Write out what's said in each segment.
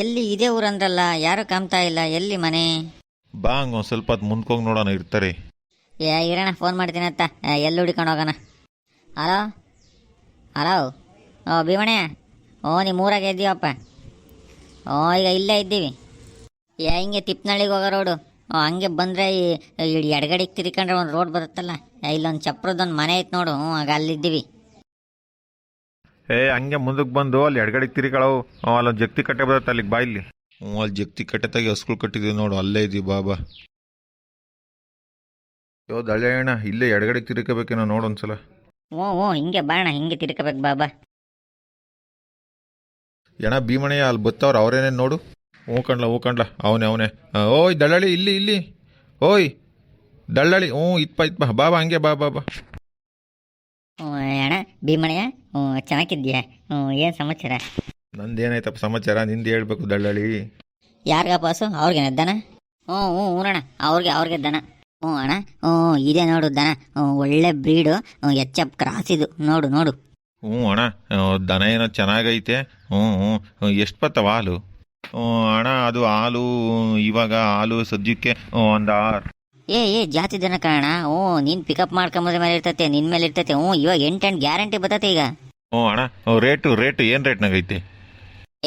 ಎಲ್ಲಿ ಇದೇ ಊರಂದ್ರಲ್ಲ? ಯಾರು ಕಾಮ್ತಾ ಇಲ್ಲ? ಎಲ್ಲಿ ಮನೆ? ಬಾ ಹಂಗ ಒಂದು ಸ್ವಲ್ಪ ಹೊತ್ತು ಮುಂದ್ಕೋಗಿ ನೋಡೋಣ ಇರ್ತಾರೆ. ಏ ಇರೋಣ ಫೋನ್ ಮಾಡ್ತೀನತ್ತ ಏ, ಎಲ್ಲಿ ಹುಡ್ಕೊಂಡು ಹೋಗೋಣ? ಹಲೋ? ಹಲೋ? ಓ ಭೀಮಣೆ ಓ ನಿಮ್ಮ ಊರಾಗೆ ಇದ್ದೀವಪ್ಪ. ಓ ಈಗ ಇಲ್ಲೇ ಇದ್ದೀವಿ. ಏ ಹಿಂಗೆ ತಿಪ್ಪನಳ್ಳಿಗೆ ಹೋಗೋ ರೋಡು. ಓ ಹಂಗೆ ಬಂದರೆ ಈ ಈ ಎಡಗಡೆಗೆ ತಿರ್ಕೊಂಡ್ರೆ ಒಂದು ರೋಡ್ ಬರುತ್ತಲ್ಲ? ಏ, ಇಲ್ಲೊಂದು ಚಪ್ರದೊಂದು ಮನೆ ಐತೆ ನೋಡು. ಹ್ಞೂ ಆಗ ಅಲ್ಲಿದ್ದೀವಿ. ಏ ಹಂಗೆ ಮುಂದಕ್ಕೆ ಬಂದು ಅಲ್ಲಿ ಎಡಗಡೆಗೆ ತಿರುಗಳವು ಅಲ್ಲೊಂದು ಜಗ್ತಿ ಕಟ್ಟೆ ಬರುತ್ತೆ ಅಲ್ಲಿಗೆ ಬಾ ಇಲ್ಲಿ ಹ್ಞೂ ಅಲ್ಲಿ ಜಗ್ತಿ ಕಟ್ಟೆ ತಾಗಿ ಹಸ್ಗಳು ಕಟ್ಟಿದ್ವಿ ನೋಡು ಅಲ್ಲೇ ಇದ್ದೀವಿ ಬಾಬಾ. ಯೋ ದಳೆ ಅಣ್ಣ ಇಲ್ಲೇ ಎಡಗಡೆಗೆ ತಿರ್ಕೋಬೇಕೇನೋ ನೋಡು ಒಂದ್ಸಲ. ಓ ಓ ಹಿಂಗೆ ಬಾಣ ಹಿಂಗೆ ತಿರುಕಬೇಕು ಬಾಬಾ. ಎಣ ಭೀಮಣಯ್ಯ ಅಲ್ಲಿ ಬತ್ತವ್ರು ಅವ್ರೇನೇನು ನೋಡು? ಹ್ಞೂ ಕಣ್ಲ ಹ್ಞೂ ಕಣ್ಲ ಅವನೇ ಅವನೇ. ಓಯ್ ದಳ್ಳಾಳಿ ಇಲ್ಲಿ ಇಲ್ಲಿ. ಓಯ್ ದಳ್ಳಾಳಿ ಹ್ಞೂ ಇತ್ಪ ಇತ್ಪ ಬಾಬಾ ಹಂಗೆ ಬಾ ಬಾ ಬಾ ಹ್ಞೂ ಅಣ್ಣ ಭೀಮಣಯ್ಯ ಹ್ಞೂ ಚೆನ್ನಾಗಿದ್ಯಾ ಹ್ಞೂ ಏನು ಸಮಾಚಾರ? ನಂದೇನಾಯ್ತಪ್ಪ ಸಮಾಚಾರ? ನಿಂದು ಹೇಳ್ಬೇಕು ದಳ್ಳಾಳಿ. ಯಾರಿಗ ಪಾಸು ಅವ್ರಿಗೆ ದನ ಹ್ಞೂ ಹ್ಞೂ ಹ್ಞೂನಣ್ಣ ಅವ್ರಿಗೆ ಅವ್ರಿಗೆ ದನ ಹ್ಞೂ ಅಣ್ಣ ಹ್ಞೂ ಇದೆ ನೋಡು ದನ. ಒಳ್ಳೆ ಬ್ರೀಡು ಎಚ್ ಎಫ್ ಕ್ರಾಸ್ ಇದು ನೋಡು ನೋಡು. ಹ್ಞೂ ಅಣ್ಣ ದನ ಏನೋ ಚೆನ್ನಾಗೈತೆ. ಹ್ಞೂ ಹ್ಞೂ ಎಷ್ಟು ಬತ್ತವ ಹಾಲು? ಹ್ಞೂ ಅಣ್ಣ ಅದು ಹಾಲು ಇವಾಗ ಹಾಲು ಸದ್ಯಕ್ಕೆ ಒಂದು ಆರು ಏ ಏ ಜಾತಿ ದಿನ ಕಾರಣ. ಓ ನೀನ್ ಪಿಕಪ್ ಮಾಡ್ಕೊಂಬುದ್ರ ಮೇಲೆ ಇರ್ತತೆ ನಿನ್ ಮೇಲೆ ಇರ್ತತೆ. ಹ್ಞೂ ಇವಾಗ ಎಂಟೆಂಟು ಗ್ಯಾರಂಟಿ ಬರ್ತೈತೆ ಈಗ. ಹ್ಞೂ ಅಣ್ಣ. ರೇಟು ರೇಟು ಏನು ರೇಟ್ನಾಗೈತೆ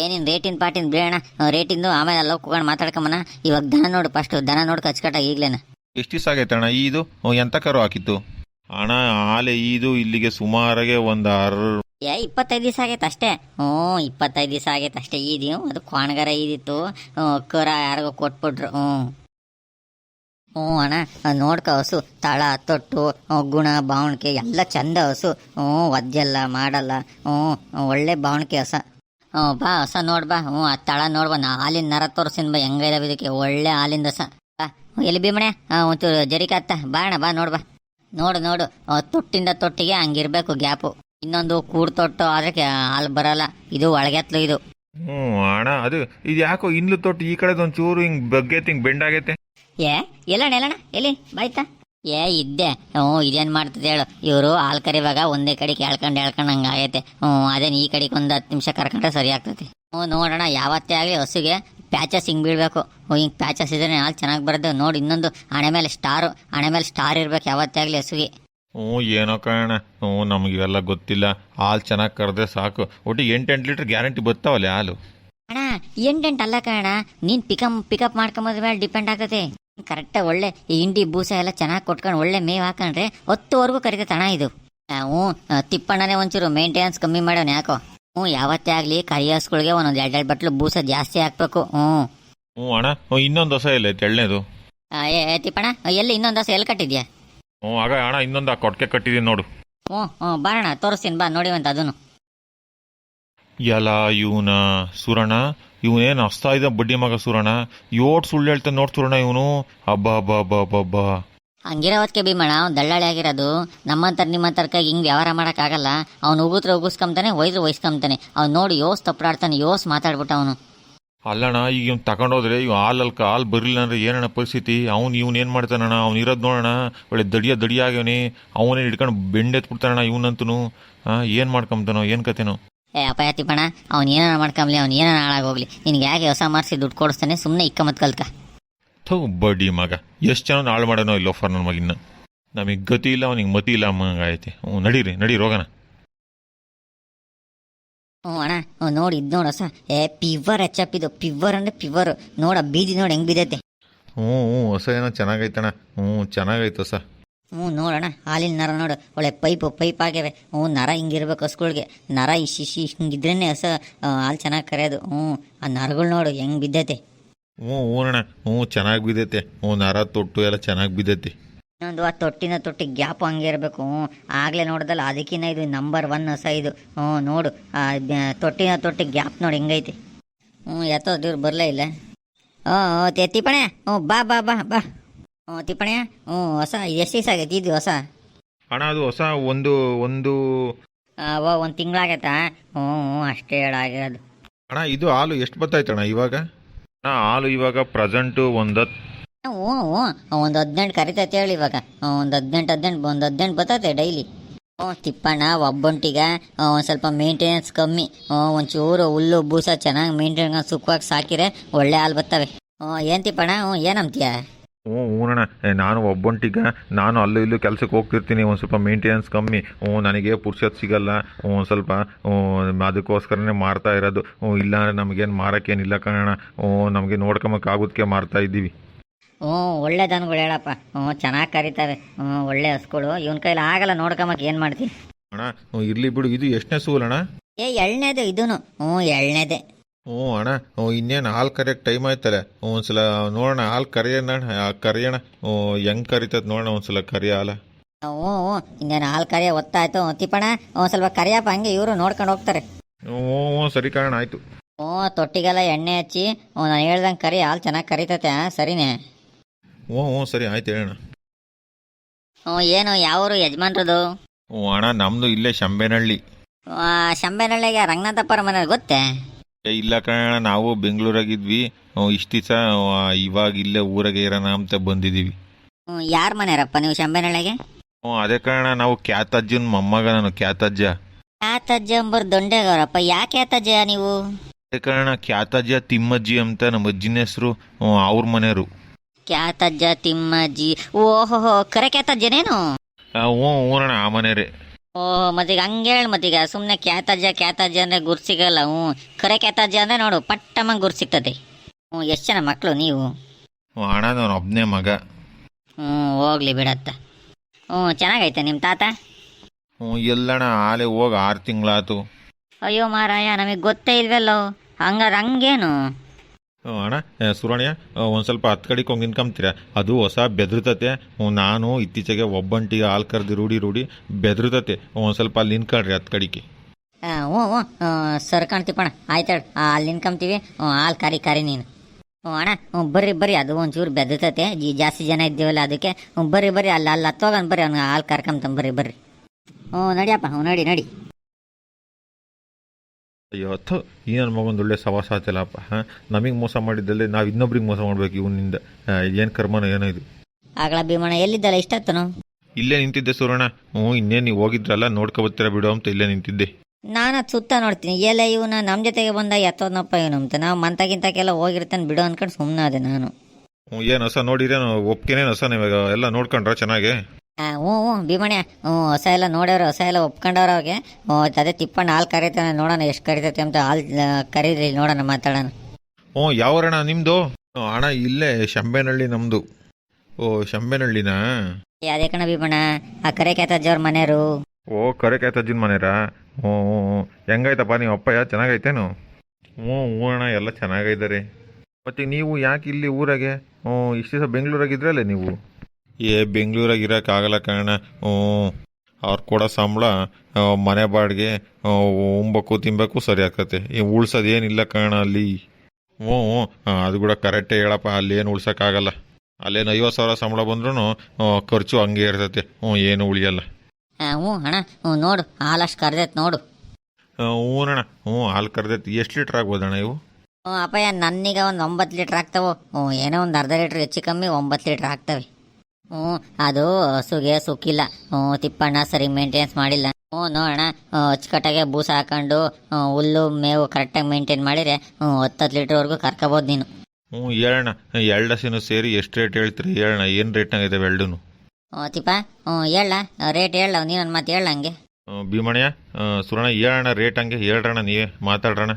ಏನಿನ್ ರೇಟಿನ ಪಾಟಿನ ಬೇಡ ರೇಟಿಂದು ಆಮೇಲೆ ಎಲ್ಲ ಕೂತ್ಕೊಂಡು ಮಾತಾಡ್ಕೊಂಬನ ಇವಾಗ ದನ ನೋಡು ಫಸ್ಟ್ ದನ ನೋಡು ಕಚ್ಕಟ್ಟ ಈಗ್ಲೇನ. ಎಷ್ಟು ದಿವಸ ಆಗೈತೆ ಅಣ್ಣ? ಇದು ಎಂತ ಕರು ಹಾಕಿತ್ತು? ಅಣ್ಣ ಆಲೆ ಇದು ಇಲ್ಲಿಗೆ ಸುಮಾರಾಗೆ ಒಂದು ಆರು ಏ ಇಪ್ಪತ್ತೈದು ದಿವಸ ಆಗೈತೆ ಅಷ್ಟೇ. ಹ್ಞೂ ಇಪ್ಪತ್ತೈದು ದಿವಸ ಆಗೈತೆ ಅಷ್ಟೇ ಈದಿ. ಅದು ಕ್ವಾಣಗರ ಇದಿತ್ತು ಕರ ಯಾರಿಗೋ ಕೊಟ್ಬಿಟ್ರು. ಹ್ಞೂ. ಹ್ಞೂ ಅಣ್ಣ ನೋಡ್ಕ ಹಸು, ತಳ, ತೊಟ್ಟು ಗುಣ ಬಾವಣಿಕೆ ಎಲ್ಲ ಚಂದ ಹಸು. ಹ್ಞೂ ಒದ್ದೆಲ್ಲ ಮಾಡಲ್ಲ, ಹ್ಞೂ ಒಳ್ಳೆ ಬಾವಣಿಕೆ ಹಸ. ಹ್ಞೂ, ಬಾ ಹೊಸ ನೋಡ್ ಬಾ. ಹ್ಞೂ, ಆ ತಳ ನೋಡ್ಬಾ ನಾ ಹಾಲಿನ ನರ ತೋರಿಸಿನ ಬಾ ಹೆಂಗಿದಾವೆ ಇದಕ್ಕೆ ಒಳ್ಳೆ ಹಾಲಿಂದ ಹಸ. ಎಲ್ಲಿ ಭೀಮಣೆ ಒಂಚೂರು ಜರಿಕ ಅತ್ತ ಬಾ ಅಣ್ಣ, ಬಾ, ನೋಡ್ ಬಾ. ನೋಡು ನೋಡು. ತೊಟ್ಟಿಂದ ತೊಟ್ಟಿಗೆ ಹಂಗಿರ್ಬೇಕು ಗ್ಯಾಪು. ಇನ್ನೊಂದು ಕೂಡ್ ತೊಟ್ಟು ಅದಕ್ಕೆ ಹಾಲು ಬರಲ್ಲ. ಇದು ಒಳಗೆತ್ಲು ಇದು. ಹ್ಞೂ, ಅಣ್ಣ, ಅದು ಇದು ಯಾಕೋ ಇನ್ಲು ತೊಟ್ಟು ಈ ಕಡೆದು ಒಂಚೂರು ಹಿಂಗೆ ಬಗ್ಗೆತ್, ಹಿಂಗೆ ಬೆಂಡಾಗೈತೆ ಏ ಎಲ್ಲಣ್ಣ ಎಲ್ಲಣ್ಣ ಎಲ್ಲಿ? ಬಾಯ್ತಾ? ಏ ಇದ್ದೆ. ಹ್ಞೂ ಇದೇನು ಮಾಡ್ತದೆ ಹೇಳು. ಇವರು ಹಾಲು ಕರಿವಾಗ ಒಂದೇ ಕಡೆ ಕೇಳ್ಕೊಂಡು ಹೇಳ್ಕೊಂಡು ಹಂಗೆ ಆಗೈತೆ. ಹ್ಞೂ ಅದೇನು ಈ ಕಡೆಗೆ ಒಂದು ಹತ್ತು ನಿಮಿಷ ಕರ್ಕೊಂಡ್ರೆ ಸರಿ ಆಗ್ತೈತಿ. ಹ್ಞೂ ನೋಡೋಣ ಯಾವತ್ತೇ ಆಗಲಿ ಹಸುಗೆ ಪ್ಯಾಚಸ್ ಹಿಂಗೆ ಬೀಳಬೇಕು. ಹ್ಞೂ ಹಿಂಗೆ ಪ್ಯಾಚಸ್ ಇದ್ರೆ ಹಾಲು ಚೆನ್ನಾಗಿ ಬರೋದು. ನೋಡಿ ಇನ್ನೊಂದು ಹಣೆ ಮೇಲೆ ಸ್ಟಾರು. ಹಣೆ ಮೇಲೆ ಸ್ಟಾರ್ ಇರ್ಬೇಕು ಯಾವತ್ತೇ ಆಗಲಿ ಹಸುಗೆ. ಹ್ಞೂ ಏನೋ ಕಾರಣ ಹ್ಞೂ ನಮಗೆ ಇವೆಲ್ಲ ಗೊತ್ತಿಲ್ಲ. ಹಾಲು ಚೆನ್ನಾಗಿ ಕರೆದ್ರೆ ಸಾಕು. ಒಟ್ಟು ಎಂಟು ಎಂಟು ಲೀಟ್ರ್ ಗ್ಯಾರಂಟಿ ಬರ್ತಾವಲ್ಲ ಹಾಲು? ಅಣ್ಣ ಎಂಟೆಂಟು ಅಲ್ಲ ಕಣ ನೀನ್ ಪಿಕಪ್ ಪಿಕಪ್ ಮಾಡ್ಕೊಂಬೋದ್ರ ಮೇಲೆ ಡಿಪೆಂಡ್ ಆಗ್ತದೆ ಕರೆಕ್ಟಾಗಿ ಒಳ್ಳೆ ಈ ಹಿಂಡಿ ಬೂಸ ಎಲ್ಲ ಚೆನ್ನಾಗಿ ಕೊಟ್ಕೊಂಡು ಒಳ್ಳೆ ಮೇವು ಹಾಕೊಂಡ್ರೆ ಹೊತ್ತುವರೆಗೂ ಕರಿತ ತಣ ಇದು. ಹ್ಞೂ ತಿಪ್ಪಣ್ಣನೇ ಒಂಚೂರು ಮೇಂಟೆನೆನ್ಸ್ ಕಮ್ಮಿ ಮಾಡೋಣ ಯಾಕೋ? ಹ್ಞೂ ಯಾವತ್ತೇ ಆಗಲಿ ಕರಿಯಸ್ಗಳಿಗೆ ಒಂದೊಂದು ಎರಡು ಎರಡು ಬಟ್ಲು ಬೂಸ ಜಾಸ್ತಿ ಹಾಕ್ಬೇಕು. ಹ್ಞೂ. ಹ್ಞೂ ಅಣ್ಣ. ಹ್ಞೂ ಇನ್ನೊಂದು ದೋಸೆ ಇಲ್ಲ ಎಳ್ನೇದು ಆ, ಏ ಏ, ತಿಪ್ಪಣ್ಣ ಎಲ್ಲಿ ಇನ್ನೊಂದು ದೋಸೆ ಎಲ್ಲಿ ಕಟ್ಟಿದ್ಯಾ? ಹ್ಞೂ ಆಗ ಅಣ್ಣ ಇನ್ನೊಂದು ಆ ಕೊಟ್ಕೆ ಕಟ್ಟಿದ್ದೀನಿ ನೋಡು. ಹ್ಞೂ ಹ್ಞೂ ಬಾರಣ ತೋರಿಸ್ತೀನಿ ಬಾ ನೋಡಿವಂತ ಅದನ್ನು. ಎಲ್ಲ ಇವನ ಸುರಣ ಇವನೇನು ಹಸ್ತಾ ಇದ್ದ ಬಡ್ಡಿ ಮಗ ಸುರಣ? ಯೋಟ್ ಸುಳ್ಳು ಹೇಳ್ತಾನೆ ನೋಡ್ ಸುರಣ ಇವನು. ಹಬ್ಬ ಹಬ್ಬ ಹಬ್ಬ ಹಬ್ಬ ಹಬ್ಬ ಹಂಗಿರೋವತ್ಕೆ ಭೀಮಣ್ಣ ಅವ್ನು ದಳ್ಳಾಳಿ ಆಗಿರೋದು. ನಮ್ಮಂತರ ನಿಮ್ಮಂತರ್ಕ ಹಿಂಗೆ ವ್ಯವಹಾರ ಮಾಡೋಕ್ಕಾಗಲ್ಲ. ಅವ್ನು ಉಗುತ್ರ ಉಗಿಸ್ಕೊಂತಾನೆ ಒಯ್ದ್ರು ಒಯ್ಸ್ಕೊಂತಾನೆ ಅವ್ನು ನೋಡಿ ಯೋಸ್ ತಪ್ಪಡಾಡ್ತಾನೆ ಯೋಸ್ ಮಾತಾಡ್ಬಿಟ್ಟ ಅವನು. ಅಲ್ಲಣ್ಣ ಈಗ ಇವ್ನು ತಗೊಂಡೋದ್ರೆ ಇವ್ ಹಾಲಲ್ಲಿ ಹಾಲು ಬರಲಿಲ್ಲ ಅಂದ್ರೆ ಏನಣ್ಣ ಪರಿಸ್ಥಿತಿ? ಅವ್ನು ಇವ್ನು ಏನು ಮಾಡ್ತಾನಣ್ಣ? ಅವ್ನು ಇರೋದು ನೋಡೋಣ ಒಳ್ಳೆ ದಡಿಯ ದಡಿಯಾಗವನಿ ಅವನೇ ಹಿಡ್ಕೊಂಡು ಬೆಂಡೆತ್ಬಿಡ್ತಾನಣ್ಣ ಇವನಂತೂ ಏನು ಮಾಡ್ಕೊಂತಾನೋ ಏನು ಕತೆನೋ. ಏ ಅಪ್ಪ ತಿಪ್ಪಣ್ಣ ಅವ್ನು ಏನಾರ ಮಾಡ್ಕೊಂಬ್ಲಿ ಅವ್ನು ಏನಾರ ಹಾಳಾಗೋಗ್ಲಿ. ನಿನ್ಗೆ ಯಾಕೆ ಹೊಸ ಮಾರ್ಸಿ ದುಡ್ಡು ಕೊಡಿಸ್ತಾನೆ ಸುಮ್ಮನೆ ಇಕ್ಕ ಮತ್ ಕಲ್ತ್ಕ. ಥೂ ಬಡ್ಡಿ ಮಗ. ಎಷ್ಟು ಜನ ಹಾಳು ಮಾಡೋನೋ ಇಲ್ಲ ಫರ್ ನನ್ನ ಮಗಿನ ನಮಗೆ ಗತಿ ಇಲ್ಲ ಅವನಿಗೆ ಮತಿ ಇಲ್ಲ ಅಮ್ಮಂಗೆ ಐತೆ ಹ್ಞೂ ನಡೀರಿ ನಡೀರಿ ಹೋಗೋಣ. ಹ್ಞೂ ಅಣ್ಣ ಹ್ಞೂ ನೋಡಿ ಇದು ನೋಡು ಹೊಸ. ಏ ಪಿವರ್ ಎಚ್ಚಪ್ ಇದು. ಪಿವರ್ ಅಂದ್ರೆ ಪಿವರ್. ನೋಡ ಬೀದಿ ನೋಡಿ ಹೆಂಗೆ ಬಿದ್ದೈತೆ ಹ್ಞೂ ಹ್ಞೂ ಹೊಸ ಏನೋ ಚೆನ್ನಾಗೈತಣ್ಣ. ಹ್ಞೂ ಚೆನ್ನಾಗೈತೆ ಹೊಸ. ಹ್ಞೂ ನೋಡೋಣ ಹಾಲಿನ ನರ ನೋಡು. ಒಳ್ಳೆ ಪೈಪು ಪೈಪ್ ಆಗ್ಯವೆ ಹ್ಞೂ ನರ ಹಿಂಗಿರ್ಬೇಕು ಹಸುಗಳ್ಗೆ ನರ ಇಶಿ ಇಶಿ ಹಿಂಗಿದ್ರೇ ಹಸ ಹಾಲು ಚೆನ್ನಾಗಿ ಕರೆಯೋದು. ಹ್ಞೂ ಆ ನರಗಳು ನೋಡು ಹೆಂಗೆ ಬಿದ್ದೈತೆ. ಹ್ಞೂ ಹ್ಞೂಣ್ಣ ಹ್ಞೂ ಚೆನ್ನಾಗಿ ಬಿದ್ದೈತೆ. ಹ್ಞೂ ನರ ತೊಟ್ಟು ಎಲ್ಲ ಚೆನ್ನಾಗಿ ಬಿದ್ದೈತೆ. ಇನ್ನೊಂದು ಆ ತೊಟ್ಟಿನ ತೊಟ್ಟಿ ಗ್ಯಾಪ್ ಹಂಗೆ ಇರಬೇಕು. ಹ್ಞೂ ಆಗಲೇ ನೋಡ್ದಲ್ಲ ಅದಕ್ಕಿಂತ ಇದು ನಂಬರ್ ಒನ್ ಹೊಸ ಇದು. ಹ್ಞೂ ನೋಡು ಆ ತೊಟ್ಟಿನ ತೊಟ್ಟಿ ಗ್ಯಾಪ್ ನೋಡಿ ಹೆಂಗೈತೆ. ಹ್ಞೂ ಎತ್ತೋ ದೇವ್ರು ಬರಲೇ ಇಲ್ಲ. ಓ ಓ ತೆತ್ತಿಪಣೆ ಹ್ಞೂ ಬಾ ಬಾ ಬಾ ಬಾ. ತಿಪ್ಪಣೆ? ಹ್ಞೂ ಹೊಸ ಎಷ್ಟು ದಿವಸ ಆಗೈತಿ ಇದು ಹೊಸ? ಅಣ್ಣ ಅದು ಹೊಸ ಒಂದು ಒಂದು ಅವ ಒಂದು ತಿಂಗಳಾಗೈತಾ? ಹ್ಞೂ ಹ್ಞೂ ಅಷ್ಟೇ ಹೇಳಾಗದು ಅಣ್ಣ ಇದು ಹಾಲು ಎಷ್ಟು ಬತ್ತಾಯ್ತಣ್ಣ ಇವಾಗ? ಅಣ್ಣ ಹಾಲು ಇವಾಗ ಪ್ರೆಸೆಂಟು ಒಂದು ಹ್ಞೂ ಹ್ಞೂ ಒಂದು ಹದಿನೆಂಟು ಕರಿತೈತೆ ಹೇಳಿ ಇವಾಗ. ಒಂದು ಹದಿನೆಂಟು ಹದಿನೆಂಟು ಒಂದು ಹದಿನೆಂಟು ಬರ್ತೈತೆ ಡೈಲಿ. ಹ್ಞೂ ತಿಪ್ಪಣ್ಣ ಒಬ್ಬಂಟಿಗ ಒಂದು ಸ್ವಲ್ಪ ಮೇಂಟೆನೆನ್ಸ್ ಕಮ್ಮಿ. ಹ್ಞೂ ಒಂಚೂರು ಹುಲ್ಲು ಬೂಸ ಚೆನ್ನಾಗಿ ಮೇಂಟೆನ್ ಸುಖವಾಗಿ ಸಾಕಿರೆ ಒಳ್ಳೆ ಹಾಲು ಬರ್ತವೆ ಹ್ಞೂ ಏನು ತಿಪ್ಪಣ್ಣ? ಹ್ಞೂ ಏನಂತೀಯ ಹ್ಞೂ ಹೂನಣ್ಣ. ನಾನು ಒಬ್ಬೊಂಟಿಗ. ನಾನು ಅಲ್ಲೂ ಇಲ್ಲೂ ಕೆಲಸಕ್ಕೆ ಹೋಗ್ತಿರ್ತೀನಿ. ಒಂದು ಸ್ವಲ್ಪ ಮೇಂಟೆನೆನ್ಸ್ ಕಮ್ಮಿ. ಹ್ಞೂ ನನಗೆ ಪುರ್ಸತ್ ಸಿಗಲ್ಲ. ಹ್ಞೂ ಒಂದು ಸ್ವಲ್ಪ ಅದಕ್ಕೋಸ್ಕರನೇ ಮಾರ್ತಾ ಇರೋದು. ಹ್ಞೂ ಇಲ್ಲ ನಮಗೇನು ಮಾರೋಕ್ಕೇನಿಲ್ಲ ಕಣಣ್ಣ. ಹ್ಞೂ ನಮಗೆ ನೋಡ್ಕೊಂಬಕ್ಕಾಗೋದಕ್ಕೆ ಮಾರ್ತಾ ಇದ್ದೀವಿ. ಹ್ಞೂ ಒಳ್ಳೆ ದನಗಳು ಹೇಳಪ್ಪ. ಹ್ಞೂ ಚೆನ್ನಾಗಿ ಕರೀತಾರೆ. ಹ್ಞೂ ಒಳ್ಳೆ ಹಸ್ಗಳು. ಇವನ ಕೈಲಿ ಆಗಲ್ಲ ನೋಡ್ಕೊಂಬಕ್ಕೆ ಏನು ಮಾಡ್ತೀನಿ ಅಣ್ಣ ಇರಲಿ ಬಿಡು. ಇದು ಎಷ್ಟನೇ ಸೂಲಣ್ಣ? ಏ ಎಳ್ನೇದು ಇದೂ ಹ್ಞೂ ಎಳ್ನೇದೆ. ಹ್ಞೂ ಅಣ್ಣ. ಹ್ಞೂ ಇನ್ನೇನು ಹಾಲು ಕರಿಯೋಕ್ಕೆ ಟೈಮ್ ಆಯ್ತಲ್ಲ. ಹ್ಞೂ ಒಂದ್ಸಲ ನೋಡೋಣ ಹಾಲು ಕರಿಯೋಣ ಕರೆಯೋಣ ಹ್ಞೂ ಹೆಂಗೆ ಕರಿತದ ನೋಡೋಣ ಒಂದ್ಸಲ ಕರಿಯ ಹಾಲ. ಹ್ಞೂ ಹ್ಞೂ ಇನ್ನೇನು ಹಾಲು ಕರಿಯ ಒತ್ತಾಯ್ತು. ತಿಪ್ಪಣ ಒಂದು ಸ್ವಲ್ಪ ಕರಿಯಪ್ಪ ಹಂಗೆ ಇವರು ನೋಡ್ಕೊಂಡು ಹೋಗ್ತಾರೆ. ಹ್ಞೂ ಹ್ಞೂ ಸರಿ ಕಾರಣ ಆಯಿತು. ಹ್ಞೂ ತೊಟ್ಟಿಗೆಲ್ಲ ಎಣ್ಣೆ ಹಚ್ಚಿ ಹ್ಞೂ ನಾನು ಹೇಳ್ದಂಗೆ ಕರಿ ಹಾಲು ಚೆನ್ನಾಗಿ ಕರಿತತೆ ಸರಿನೇ? ಹ್ಞೂ ಹ್ಞೂ ಸರಿ ಆಯ್ತು ಹೇಳೋಣ ಹ್ಞೂ ಏನು ಯಾವರು ಯಜಮಾನ್ರದು? ಹ್ಞೂ ಅಣ್ಣ ನಮ್ಮದು ಇಲ್ಲೇ ಶಂಬೇನಹಳ್ಳಿ. ಶಂಬೆನಹಳ್ಳಿಗೆ ರಂಗನಾಥಪ್ಪರ ಮನೆ ಗೊತ್ತೇ? ಇಲ್ಲ ಕಣ ನಾವು ಬೆಂಗಳೂರಾಗಿದ್ವಿ. ಇಷ್ಟ ದಿವಸ ಇವಾಗ ಇಲ್ಲೇ ಊರಾಗೆ ಇರೋಣ ಅಂತ ಬಂದಿದೀವಿ. ಹ್ಞೂ ಯಾರ ಮನೆಯರಪ್ಪ ನೀವು ಶಂಬೆನಳ್ಳಿಗೆ ಹ್ಞೂ ಅದೇ ಕಾರಣ ನಾವು ಖ್ಯಾತಜ್ಜನ ಮೊಮ್ಮಗ ನಾನು ಕ್ಯಾತಜ್ಜ ಖ್ಯಾತಜ್ಜ ಅಂಬರ್ ದೊಂಡೆಗವರಪ್ಪ ಯಾಕೆ ಖ್ಯಾತಜ್ಜ ನೀವು? ಅದೇ ಕಾರಣ ಕ್ಯಾತಜ್ಜ ತಿಮ್ಮಜ್ಜಿ ಅಂತ ನಮ್ಮ ಅಜ್ಜಿನ ಹೆಸರು ಅವ್ರ ಮನೆಯವರು. ಕ್ಯಾತಜ್ಜ ತಿಮ್ಮಜ್ಜಿ ಓಹೋ ಕರೆ ಖ್ಯಾತಜ್ಜನೇನು? ಹ್ಞೂ ಹ್ಞೂನಣ್ಣ ಆ ಮನೆಯರೇ ಓ ಮತ್ತೀಗ ಹಂಗೇಳ್ ಮತ್ತೀಗ. ಸುಮ್ಮನೆ ಕ್ಯಾತಾಜ್ಯ ಕ್ಯಾತಾಜ್ಯ ಅಂದ್ರೆ ಗುರ್ ಸಿಗಲ್ಲ ಹ್ಞೂ. ಕರೆ ಕ್ಯಾತಾಜ್ಯ ಅಂದ್ರೆ ನೋಡು ಪಟ್ಟಮ್ಮ ಗುರ್ ಸಿಗ್ತದೆ. ಹ್ಞೂ ಎಷ್ಟು ಜನ ಮಕ್ಕಳು ನೀವು? ಅಣ್ಣ ನಾನು ಒಬ್ಬನೇ ಮಗ. ಹ್ಞೂ ಹೋಗ್ಲಿ ಬಿಡತ್ತ. ಹ್ಞೂ ಚೆನ್ನಾಗೈತೆ ನಿಮ್ಮ ತಾತ? ಹ್ಞೂ ಎಲ್ಲಣ್ಣ ಆಲೆ ಹೋಗಿ ಆರು ತಿಂಗಳಾತು. ಅಯ್ಯೋ ಮಾರಾಯ ನಮಗೆ ಗೊತ್ತೇ ಇಲ್ವಲ್ಲೋ. ಹಂಗಾರ ಹಂಗೇನು? ಅಣ್ಣ ಸುರಾಣಿಯ ಒಂದು ಸ್ವಲ್ಪ ಹತ್ತು ಕಡೆಗೆ ಹೋಗಿ ನಿಂತ್ಕೊಂತೀರಾ ಅದು ಹೊಸ ಬೆದರ್ತತೆ. ನಾನು ಇತ್ತೀಚೆಗೆ ಒಬ್ಬಂಟಿಗೆ ಹಾಲು ಕರೆದು ರೂಢಿ ರೂಢಿ ಬೆದರ್ತತೆ. ಒಂದು ಸ್ವಲ್ಪ ಅಲ್ಲಿ ನಿಂತ್ಕೊಳ್ರಿ ಹತ್ತು ಕಡೆಗೆ ಹ್ಞೂ ಹ್ಞೂ ಆ, ಸರ್ಕಣ್ತಿಪ್ಪಣ ಆಯ್ತು ಹೇಳಿ ಅಲ್ಲಿ ನಿನ್ಕೊಂತೀವಿ ಹ್ಞೂ ಹಾಲು ಕರಿ ಕರಿ ನೀನು. ಹ್ಞೂ ಅಣ್ಣ ಹ್ಞೂ ಬರ್ರಿ ಬರ್ರಿ ಅದು ಒಂಚೂರು ಬೆದರ್ತತೆ. ಜಾಸ್ತಿ ಜನ ಇದ್ದೀವಲ್ಲ ಅದಕ್ಕೆ. ಬರ್ರಿ ಬರ್ರಿ ಅಲ್ಲಿ ಅಲ್ಲಿ ಹತ್ತೋಗನ್ ಬರ್ರಿ ಅವ್ನಿಗೆ ಹಾಲು ಕರ್ಕೊಂತಾನೆ ಬರ್ರಿ ಬರ್ರಿ. ಹ್ಞೂ ನಡಿಯಪ್ಪ ಹ್ಞೂ ನಡಿ ನಡಿ. ಅಯ್ಯೋ ಹತ್ತು ಈ ನನ್ನ ಮಗೊಂದು ಒಳ್ಳೆ ಸವಾಸ ಆತಲ್ಲಪ್ಪ ಹಾಂ? ನಮಗೆ ಮೋಸ ಮಾಡಿದ್ದಲ್ಲೇ ನಾವು ಇನ್ನೊಬ್ರಿಗೆ ಮೋಸ ಮಾಡ್ಬೇಕು ಇವನಿಂದ ಏನು ಕರ್ಮನ ಏನೋ ಇದು. ಆಗಲ ಭೀಮಣ್ಣ ಎಲ್ಲಿದ್ದಲ್ಲ ಇಷ್ಟತ್ತನು? ಇಲ್ಲೇ ನಿಂತಿದ್ದೆ ಸುರಣ್ಣ ಹ್ಞೂ ಇನ್ನೇನು ನೀವು ಹೋಗಿದ್ರಲ್ಲ ನೋಡ್ಕೊಬತ್ತೀರ ಬಿಡು ಅಂತ ಇಲ್ಲೇ ನಿಂತಿದ್ದೆ. ನಾನು ಅದು ಸುತ್ತ ನೋಡ್ತೀನಿ. ಎಲ್ಲ ಇವನ ನಮ್ಮ ಜೊತೆಗೆ ಬಂದ ಎತ್ತೋದನಪ್ಪ ಇವನು ಅಂತ. ನಾವು ಮಂತಗಿಂತಕ್ಕೆಲ್ಲ ಹೋಗಿರ್ತಾನೆ ಬಿಡು ಅನ್ಕೊಂಡು ಸುಮ್ಮನೆ ಅದೇ ನಾನು. ಹ್ಞೂ ಏನು ಹೊಸ ನೋಡಿರೇನು ಒಪ್ಕೇನೇನು ಹೊಸ ಈಗ ಎಲ್ಲ ನೋಡ್ಕೊಂಡ್ರ ಚೆನ್ನಾಗೆ? ಹ್ಞೂ ಹ್ಞೂ ಭೀಮಣ್ಣ ಹ್ಞೂ ಹೊಸ ಎಲ್ಲ ನೋಡ್ಯವ್ರು ಹೊಸ ಎಲ್ಲ ಒಪ್ಕೊಂಡವ್ರು ಅವಾಗೆ. ಹ್ಞೂ ಅದೇ ತಿಪ್ಪಣ್ಣ ಹಾಲು ಕರೀತಾನೆ ನೋಡೋಣ ಎಷ್ಟು ಕರಿತೈತೆ ಅಂತ ಹಾಲು ಕರೀರಿ ನೋಡೋಣ ಮಾತಾಡೋಣ. ಹ್ಞೂ ಯಾವರಣ್ಣ ನಿಮ್ಮದು ಅಣ್ಣ ಇಲ್ಲೇ ಶಂಬೇನಹಳ್ಳಿ ನಮ್ಮದು ಓ ಶಂಬೇನಹಳ್ಳಿನಾ? ಅದೇ ಕಣ ಭೀಮಣ್ಣ ಆ ಕರೆ ಕ್ಯಾತಜ್ಜವ್ರ ಮನೆಯವರು. ಓ ಕರೆ ಕಾಯ್ತಜ್ಜಿನ ಮನೆರಾ ಹ್ಞೂ ಹ್ಞೂ ಹ್ಞೂ. ಹೆಂಗಾಯ್ತಪ್ಪ ನೀವು ಅಪ್ಪಯ್ಯ ಚೆನ್ನಾಗೈತೇನು? ಹ್ಞೂ ಹ್ಞೂ ಅಣ್ಣ ಎಲ್ಲ ಚೆನ್ನಾಗಿದ್ದಾರೆ ಮತ್ತು ನೀವು ಯಾಕೆ ಇಲ್ಲಿ ಊರಾಗೆ? ಹ್ಞೂ ಇಷ್ಟು ದಿವಸ ಬೆಂಗಳೂರಾಗಿದ್ರಲ್ಲೇ ನೀವು? ಏ ಬೆಂಗಳೂರಾಗ ಇರೋಕ್ಕಾಗಲ್ಲ ಕಣ ಹ್ಞೂ. ಅವ್ರು ಕೊಡೋ ಸಂಬಳ ಮನೆ ಬಾಡಿಗೆ ಉಂಬಕ್ಕೂ ತಿನ್ಬೇಕು ಸರಿ ಆಗ್ತತೆ. ಈ ಉಳ್ಸೋದು ಏನಿಲ್ಲ ಕಣ ಅಲ್ಲಿ. ಹ್ಞೂ ಹ್ಞೂ. ಅದು ಕೂಡ ಕರೆಕ್ಟೇ ಹೇಳಪ್ಪ ಅಲ್ಲಿ ಏನು ಉಳ್ಸೋಕ್ಕಾಗಲ್ಲ ಅಲ್ಲೇನು ಐವತ್ತು ಸಾವಿರ ಸಂಬಳ ಬಂದ್ರೂ ಖರ್ಚು ಹಂಗೆ ಇರ್ತೈತೆ. ಹ್ಞೂ ಏನು ಉಳಿಯಲ್ಲ. ಹ್ಞೂ ಅಣ್ಣ ಹ್ಞೂ ನೋಡು ಹಾಲಷ್ಟು ಕರ್ದೈತೆ ನೋಡು. ಹ್ಞೂನಣ್ಣ ಹ್ಞೂ ಹಾಲು ಕರ್ದೈತೆ. ಎಷ್ಟು ಲೀಟ್ರ್ ಆಗ್ಬೋದಣ್ಣ ಇವು? ಹ್ಞೂ ಅಪ್ಪಯ್ಯ ನನ್ನೀಗ ಒಂದು ಒಂಬತ್ತು ಲೀಟ್ರ್ ಆಗ್ತಾವೆ. ಹ್ಞೂ ಏನೋ ಒಂದು ಅರ್ಧ ಲೀಟ್ರ್ ಹೆಚ್ಚು ಕಮ್ಮಿ ಒಂಬತ್ತು ಲೀಟ್ರ್ ಆಗ್ತವೆ. ಹ್ಞೂ ಅದು ಹಸುಗೆ ಸುಕ್ಕಿಲ್ಲ ಹ್ಞೂ ತಿಪ್ಪಣ್ಣ ಸರಿ ಮೇಂಟೆನೆನ್ಸ್ ಮಾಡಿಲ್ಲ. ಹ್ಞೂ ನೋಡೋಣ. ಅಚ್ಚುಕಟ್ಟಾಗೆ ಬೂಸ ಹಾಕೊಂಡು ಹುಲ್ಲು ಮೇವು ಕರೆಕ್ಟಾಗಿ ಮೇಂಟೈನ್ ಮಾಡಿದರೆ ಹ್ಞೂ ಹತ್ತತ್ತು ಲೀಟ್ರ್ವರೆಗೂ ಕರ್ಕೋಬೋದು ನೀನು. ಹ್ಞೂ ಹೇಳೋಣ. ಎರಡು ಹಸಿನು ಸೇರಿ ಎಷ್ಟು ರೇಟ್ ಹೇಳ್ತೀರಿ? ಹೇಳೋಣ. ಏನು ರೇಟ್ನಾಗ ಇದಾವೆ ಎರಡೂ ಹ್ಞೂ ತಿಪ್ಪ. ಹ್ಞೂ ಹೇಳ ರೇಟ್ ಹೇಳ ನೀನು ಮಾತು ಹೇಳ ಹಂಗೆ. ಭೀಮಣ್ಯ ಸುರಣ ಹೇಳೋಣ ರೇಟ್ ಹಂಗೆ. ಹೇಳ್ರಣ್ಣ ನೀವೇ ಮಾತಾಡ್ರಣ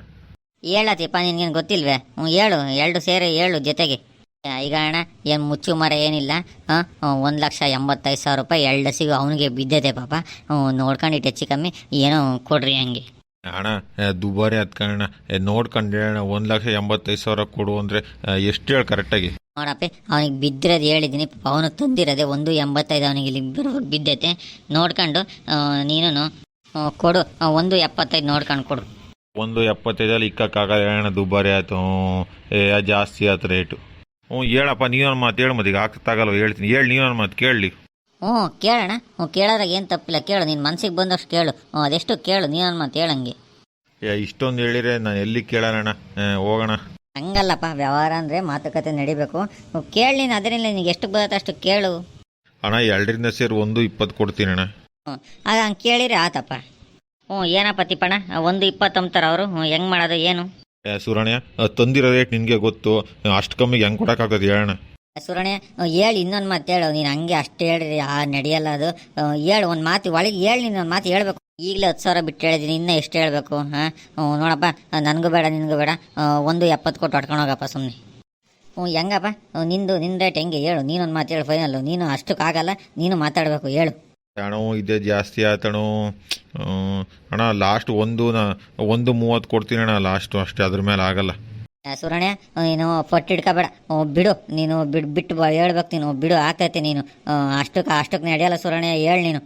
ಹೇಳ ತಿಪ್ಪ ನಿನ್ಗೇನು ಗೊತ್ತಿಲ್ವೇ? ಹ್ಞೂ ಹೇಳು. ಎರಡು ಸೇರಿ ಹೇಳು ಜೊತೆಗೆ. ಈಗ ಅಣ್ಣ ಏನು ಮುಚ್ಚು ಮರ ಏನಿಲ್ಲ ಒಂದು ಲಕ್ಷ ಎಂಬತ್ತೈದು ಸಾವಿರ ರೂಪಾಯಿ ಎರಡು ಸಿಗು ಅವನಿಗೆ ಬಿದ್ದೈತೆ ಪಾಪ. ನೋಡ್ಕೊಂಡು ನೋಡ್ಕೊಂಡಿಟ್ಟು ಹೆಚ್ಚು ಕಮ್ಮಿ ಏನೋ ಕೊಡ್ರಿ ಹಂಗೆ. ಅಣ್ಣ ದುಬಾರಿ ಹತ್ಕಣ್ಣ ನೋಡ್ಕೊಂಡು ಹೇಳಣ್ಣ ಒಂದು ಲಕ್ಷ ಎಂಬತ್ತೈದು ಸಾವಿರ ಕೊಡು ಅಂದ್ರೆ ಎಷ್ಟು ಹೇಳಿ ಕರೆಕ್ಟಾಗಿ? ನೋಡಪ್ಪ ಅವನಿಗೆ ಬಿದ್ದಿರೋದು ಹೇಳಿದ್ದೀನಿ ಪಾಪ ಅವನು ತಂದಿರೋದೆ ಒಂದು ಎಂಬತ್ತೈದು ಅವನಿಗೆ ಇಲ್ಲಿ ಬಿದ್ದೈತೆ. ನೋಡ್ಕೊಂಡು ನೀನು ಕೊಡು ಒಂದು ಎಪ್ಪತ್ತೈದು ನೋಡ್ಕೊಂಡು ಕೊಡು. ಒಂದು ಎಪ್ಪತ್ತೈದಲ್ಲಿ ಇಕ್ಕಕ್ಕಾಗಲ್ಲ ಅಣ್ಣ ದುಬಾರಿ ಆಯ್ತು. ಏ ಜಾಸ್ತಿ ಆಯ್ತು ರೇಟು. ಹ್ಞೂ ಹೇಳಪ್ಪ ನೀವೊಂದು ಮಾತು ಹೇಳು ಮತ್ತೆ ಈಗ ಆಗ್ತಾಗಲ್ವ ಹೇಳ್ತೀನಿ. ಹೇಳಿ ನೀವೊಂದು ಮಾತು ಕೇಳಲಿ. ಹ್ಞೂ ಕೇಳೋಣ ಹ್ಞೂ ಕೇಳೋದ್ರಾಗ ಏನು ತಪ್ಪಿಲ್ಲ. ಕೇಳು ನಿನ್ನ ಮನ್ಸಿಗೆ ಬಂದಷ್ಟು ಕೇಳು. ಹ್ಞೂ ಅದೆಷ್ಟು ಕೇಳು ನೀನು ಮಾತು ಹೇಳಂಗೆ. ಏ ಇಷ್ಟೊಂದು ಹೇಳಿದ್ರೆ ನಾನು ಎಲ್ಲಿ ಕೇಳೋಣ ಹೋಗೋಣ. ಹಂಗಲ್ಲಪ್ಪ ವ್ಯವಹಾರ ಅಂದರೆ ಮಾತುಕತೆ ನಡಿಬೇಕು. ಹ್ಞೂ ಕೇಳಿ ನೀನು ಅದರಿಂದ ನಿನಗೆ ಎಷ್ಟು ಬರುತ್ತೆ ಅಷ್ಟು ಕೇಳು. ಅಣ್ಣ ಎರಡರಿಂದ ಸೇರಿ ಒಂದು ಇಪ್ಪತ್ತು ಕೊಡ್ತೀನಿ ಅಣ್ಣ ಹ್ಞೂ ಅದು ಹಂಗೆ ಕೇಳಿರಿ ಆತಪ್ಪ. ಹ್ಞೂ ಏನಪ್ಪ ತಿಪ್ಪಣ್ಣ ಒಂದು ಇಪ್ಪತ್ತು ಅಂಬ್ತಾರೆ ಅವರು ಹ್ಞೂ ಹೆಂಗೆ ಮಾಡೋದು ಏನು? ಏ ಸುರಣ್ಯ ಆ, ತಂದಿರೋ ರೇಟ್ ನಿನಗೆ ಗೊತ್ತು. ಅಷ್ಟು ಕಮ್ಮಿಗೆ ಹೆಂಗೆ ಕೊಡೋಕ್ಕಾಗ್ತದೆ ಹೇಳೋಣ ಸುರಣೆ ಹೇಳಿ ಇನ್ನೊಂದು ಮಾತು ಹೇಳು. ನೀನು ಹಂಗೆ ಅಷ್ಟು ಹೇಳ್ರಿ ಆ ನಡೆಯಲ್ಲ ಅದು. ಹೇಳು ಒಂದು ಮಾತು ಒಳಗೆ ಹೇಳಿ ನೀನು ಒಂದು ಮಾತು ಹೇಳ್ಬೇಕು. ಈಗಲೇ ಹತ್ತು ಸಾವಿರ ಬಿಟ್ಟು ಹೇಳಿದ್ದೀನಿ ಇನ್ನೂ ಎಷ್ಟು ಹೇಳಬೇಕು ಹಾಂ? ನೋಡಪ್ಪ ನನಗೂ ಬೇಡ ನಿನಗೂ ಬೇಡ. ಒಂದು ಎಪ್ಪತ್ತು ಕೊಟ್ಟು ಹೊಡ್ಕೊಂಡು ಹೋಗಪ್ಪ ಸುಮ್ಮನೆ ಹ್ಞೂ ಹೆಂಗಪ್ಪ? ನಿಂದು ನಿನ್ನ ರೇಟ್ ಹೆಂಗೆ? ಹೇಳು ನೀನೊಂದು ಮಾತು ಹೇಳು ಫೈನಲ್ಲು ನೀನು ಅಷ್ಟಕ್ಕಾಗಲ್ಲ ನೀನು ಮಾತಾಡಬೇಕು ಹೇಳು. ಅಣ್ಣ ಇದೆ ಜಾಸ್ತಿ ಆತಣು ಅಣ್ಣ ಲಾಸ್ಟ್ ಒಂದು ಒಂದು ಮೂವತ್ತು ಕೊಡ್ತೀನಿ ಅಣ್ಣ ಲಾಸ್ಟು ಅಷ್ಟೇ, ಅದ್ರ ಮೇಲೆ ಆಗಲ್ಲ. ಸುರಣ್ಯ ನೀನು ಪಟ್ಟು ಬಿಡು, ನೀನು ಬಿಡ್ ಬಿಟ್ಟು ಹೇಳ್ಬೇಕು ನೀನು. ಬಿಡು ಹಾಕೈತಿ ನೀನು. ಅಷ್ಟಕ್ಕೆ ಅಷ್ಟಕ್ಕೆ ನಡೆಯಲ್ಲ ಸುರಣ್ಯ, ಹೇಳು ನೀನು.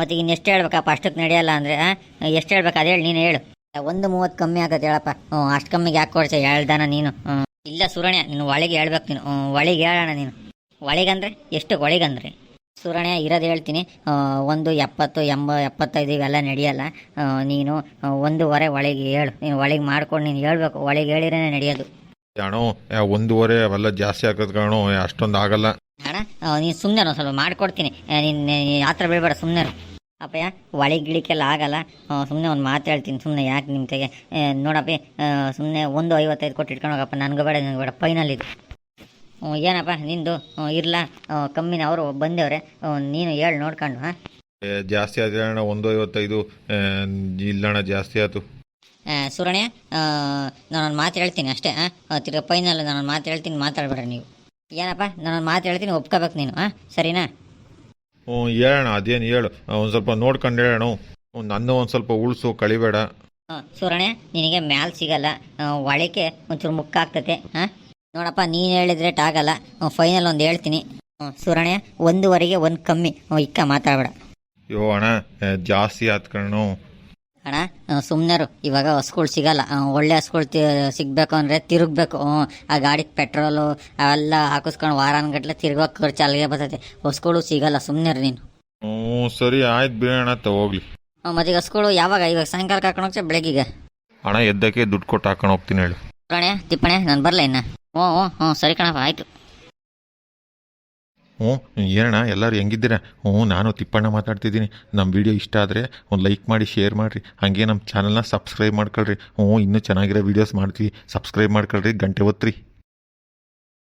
ಮತ್ತು ಇನ್ನು ಎಷ್ಟು ಹೇಳ್ಬೇಕಪ್ಪ ಅಷ್ಟಕ್ಕೆ ನಡೆಯಲ್ಲ ಅಂದರೆ ಎಷ್ಟು ಹೇಳ್ಬೇಕು, ಅದು ಹೇಳಿ, ನೀನು ಹೇಳು. ಒಂದು ಮೂವತ್ತು ಕಮ್ಮಿ ಆಗತ್ತೆ ಹೇಳಪ್ಪ. ಅಷ್ಟು ಕಮ್ಮಿಗೆ ಯಾಕೆ ಕೊಡ್ಸ, ಹೇಳ್ದಾನ ನೀನು. ಇಲ್ಲ ಸುರಣ್ಯ, ನೀನು ಒಳಗೆ ಹೇಳ್ಬೇಕು ನೀನು. ಒಳಗೆ ಹೇಳೋಣ ನೀನು. ಒಳಗಂದ್ರೆ, ಎಷ್ಟು ಒಳಗಂದ್ರೆ? ಸುರಣ್ಯ ಇರೋದು ಹೇಳ್ತೀನಿ. ಒಂದು ಎಪ್ಪತ್ತು ಎಂಬ ಎಪ್ಪತ್ತೈದು ಇವೆಲ್ಲ ನಡೆಯಲ್ಲ. ನೀನು ಒಂದೂವರೆ ಒಳಗೆ ಹೇಳು. ನೀನು ಒಳಗೆ ಮಾಡ್ಕೊಂಡು ನೀನು ಹೇಳ್ಬೇಕು. ಒಳಗೆ ಹೇಳಿರೇ ನಡೆಯೋದು. ಕಾಣು ಒಂದೂವರೆ ಅವೆಲ್ಲ ಜಾಸ್ತಿ ಆಗೋದು ಕಣೋ. ಅಷ್ಟೊಂದು ಆಗಲ್ಲ. ಅಣ್ಣ ನೀನು ಸುಮ್ಮನೆ ಒಂದು ಸ್ವಲ್ಪ ಮಾಡ್ಕೊಡ್ತೀನಿ. ನೀನು ಆ ಥರ ಬೀಳ್ಬೇಡ ಸುಮ್ಮನೆ ಅಪ್ಪಯ್ಯ ಒಳಗೆ ಗಿಳಿಕೆಲ್ಲ ಆಗಲ್ಲ. ಸುಮ್ಮನೆ ಒಂದು ಮಾತು ಹೇಳ್ತೀನಿ ಸುಮ್ಮನೆ ಯಾಕೆ ನಿಮ್ಮ ತೆಗೆ ನೋಡಪ್ಪ ಸುಮ್ಮನೆ ಒಂದು ಐವತ್ತೈದು ಕೊಟ್ಟು ಇಟ್ಕೊಂಡು ಹೋಗಪ್ಪ. ನನಗೂ ಬೇಡ ನನಗೆ ಬೇಡ. ಫೈನಲ್ ಇದು. ಏನಪ್ಪ ನಿಂದು? ಇರಲ್ಲ ಕಮ್ಮಿನ ಅವರು ಬಂದವ್ರೆ. ನೀನು ಹೇಳಿ ನೋಡ್ಕೊಂಡು ಹಾಂ? ಜಾಸ್ತಿ ಆಯ್ತು ಅಣ್ಣ ಒಂದು ಐವತ್ತೈದು ಇಲ್ಲಣ್ಣ ಜಾಸ್ತಿ ಆಯ್ತು. ಸುರಣ್ಯ ನಾನೊಂದು ಮಾತು ಹೇಳ್ತೀನಿ ಅಷ್ಟೇ ಹಾಂ? ತಿರ್ಗ ಫೈನಲ್ ನಾನು ಮಾತು ಹೇಳ್ತೀನಿ ಮಾತಾಡ್ಬೇಡ್ರಿ ನೀವು. ಏನಪ್ಪ ನಾನು ಮಾತು ಹೇಳ್ತೀನಿ ಒಪ್ಕೋಬೇಕು ನೀನು ಹಾಂ? ಸರಿನಾ? ಹ್ಞೂ ಹೇಳೋಣ ಅದೇನು ಹೇಳು. ಒಂದು ಸ್ವಲ್ಪ ನೋಡ್ಕೊಂಡು ಹೇಳೋಣ ನನ್ನ ಒಂದು ಸ್ವಲ್ಪ ಉಳಿಸು ಕಳಿಬೇಡ ಹಾಂ ಸುರಣೆ ನಿನಗೆ ಮ್ಯಾಲ್ ಸಿಗಲ್ಲ. ಒಳಕ್ಕೆ ಒಂಚೂರು ಮುಕ್ಕಾಗ್ತತೆ ಹಾಂ? ನೋಡಪ್ಪ ನೀನು ಹೇಳಿದ್ರೆ ರೇಟ್ ಆಗಲ್ಲ ಫೈನಲ್ ಒಂದು ಹೇಳ್ತೀನಿ. ಸುರಣ್ಯ ಒಂದೂವರೆಗೆ ಒಂದು ಕಮ್ಮಿ. ಇಕ್ಕ ಮಾತಾಡಬೇಡ. ಯೋ ಅಣ್ಣ ಜಾಸ್ತಿ ಹತ್ಕೊಂಡು ಅಣ್ಣ ಸುಮ್ಮನೆರು ಇವಾಗ ಹಸ್ಗಳು ಸಿಗಲ್ಲ. ಒಳ್ಳೆ ಹಸ್ಗಳು ಸಿಗಬೇಕು ಅಂದರೆ ತಿರುಗಬೇಕು. ಆ ಗಾಡಿಗೆ ಪೆಟ್ರೋಲು ಅವೆಲ್ಲ ಹಾಕಿಸ್ಕೊಂಡು ವಾರಾನ್ಗಟ್ಲೆ ತಿರುಗೋ ಖರ್ಚು ಅಲ್ಲಿಗೆ ಬರ್ತೈತೆ. ಹೊಸ್ಗಳು ಸಿಗಲ್ಲ ಸುಮ್ಮನೆರು ನೀನು. ಹ್ಞೂ ಸರಿ ಆಯ್ತು ಬಿಡೋಣ ಅಣ್ಣ ಹೋಗ್ಲಿ. ಮತ್ತೆ ಹಸ್ಗಳು ಯಾವಾಗ? ಇವಾಗ ಸಾಯಂಕಾಲ ಕರ್ಕೊಂಡು ಬೆಳಗ್ಗೆ ಅಣ್ಣ ಹಣ ಎದ್ದಕ್ಕೆ ದುಡ್ಡು ಕೊಟ್ಟು ಹಾಕೊಂಡು ಹೋಗ್ತೀನಿ ಹೇಳು. ಸುರಣ್ಯ ತಿಪ್ಪಣೆ ನಾನು ಬರಲ್ಲ ಇನ್ನು. ಹ್ಞೂ ಹ್ಞೂ ಹ್ಞೂ, ಸರಿ ಕಣಪ್ಪ, ಆಯಿತು. ಹ್ಞೂ ಏನಣ್ಣ ಎಲ್ಲರೂ ಹೆಂಗಿದ್ದೀರಾ? ಹ್ಞೂ, ನಾನು ತಿಪ್ಪಣ್ಣ ಮಾತಾಡ್ತಿದ್ದೀನಿ. ನಮ್ಮ ವಿಡಿಯೋ ಇಷ್ಟ ಆದರೆ ಒಂದು ಲೈಕ್ ಮಾಡಿ, ಶೇರ್ ಮಾಡಿರಿ. ಹಾಗೆ ನಮ್ಮ ಚಾನಲ್ನ ಸಬ್ಸ್ಕ್ರೈಬ್ ಮಾಡ್ಕೊಳ್ರಿ. ಹ್ಞೂ, ಇನ್ನೂ ಚೆನ್ನಾಗಿರೋ ವೀಡಿಯೋಸ್ ಮಾಡ್ತೀವಿ. ಸಬ್ಸ್ಕ್ರೈಬ್ ಮಾಡ್ಕೊಳ್ರಿ, ಗಂಟೆ ಒತ್ತಿರಿ